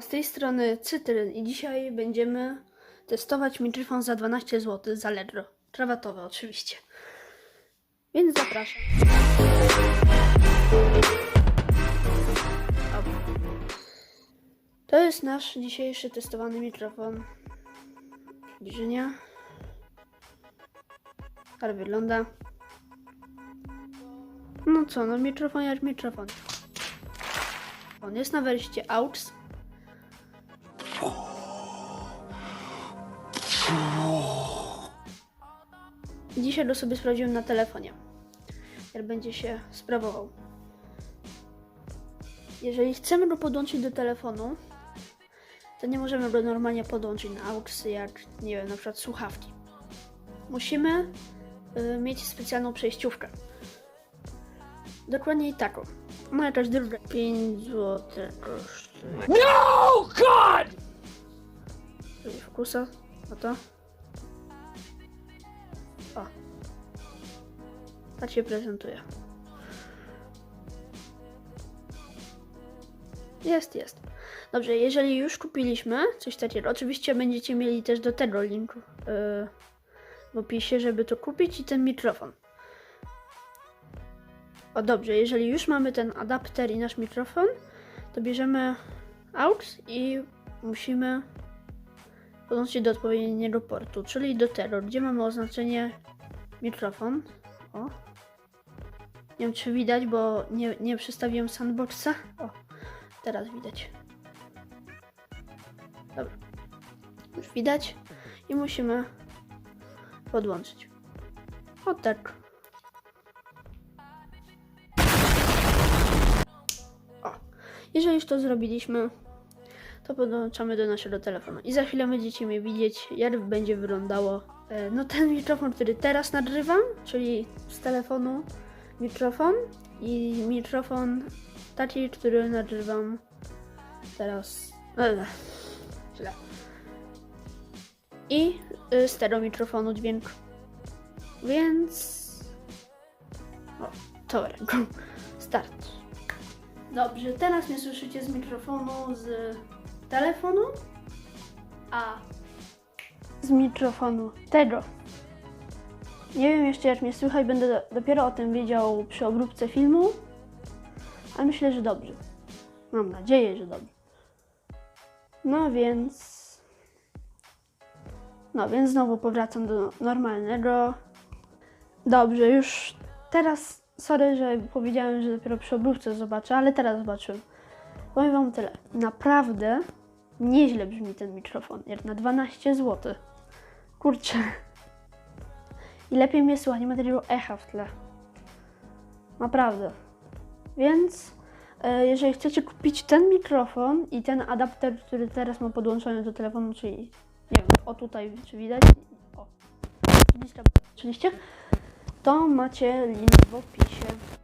Z tej strony Cytryn i dzisiaj będziemy testować mikrofon za 12 zł za Ledro. Krawatowe oczywiście. Więc zapraszam. To jest nasz dzisiejszy testowany mikrofon. Zbliżenia. Tak wygląda. No co, no mikrofon jak mikrofon. On jest na wersji AUX. Dzisiaj go sobie sprawdziłem na telefonie. Jak będzie się sprawował. Jeżeli chcemy go podłączyć do telefonu, to nie możemy go normalnie podłączyć na AUX, jak nie wiem, na przykład słuchawki. Musimy y, mieć specjalną przejściówkę. Dokładniej taką. Ma jakaś druga 5 zł kosztuje. No, God! Fokusa. No to. O. Tak się prezentuje. Jest, jest. Dobrze, jeżeli już kupiliśmy coś takiego, oczywiście będziecie mieli też do tego linku yy, w opisie, żeby to kupić i ten mikrofon. O dobrze, jeżeli już mamy ten adapter i nasz mikrofon, to bierzemy AUX i musimy podłączyć do odpowiedniego portu, czyli do tego, gdzie mamy oznaczenie mikrofon. O. Nie wiem, czy widać, bo nie, nie przestawiłem sandboxa. O, teraz widać. Dobra. Już widać. I musimy podłączyć. O tak. O. Jeżeli już to zrobiliśmy, to podłączamy do naszego telefonu. I za chwilę będziecie mnie widzieć, jak będzie wyglądało e, no ten mikrofon, który teraz nagrywam, czyli z telefonu mikrofon i mikrofon taki, który nagrywam teraz. E, źle. I z tego mikrofonu dźwięk. Więc. O, to ręką. Start. Dobrze, teraz mnie słyszycie z mikrofonu z telefonu, a z mikrofonu tego. Nie wiem jeszcze jak mnie słychać, będę do- dopiero o tym wiedział przy obróbce filmu, ale myślę, że dobrze. Mam nadzieję, że dobrze. No więc. No więc znowu powracam do normalnego. Dobrze, już teraz. Sorry, że powiedziałem, że dopiero przy obróbce zobaczę, ale teraz zobaczyłem. Powiem wam tyle. Naprawdę nieźle brzmi ten mikrofon. Jak na 12 zł. Kurczę. I lepiej mnie słucha, nie ma takiego echa w tle. Naprawdę. Więc e, jeżeli chcecie kupić ten mikrofon i ten adapter, który teraz mam podłączony do telefonu, czyli nie wiem, o tutaj czy widać, o, oczywiście, to macie link w opisie.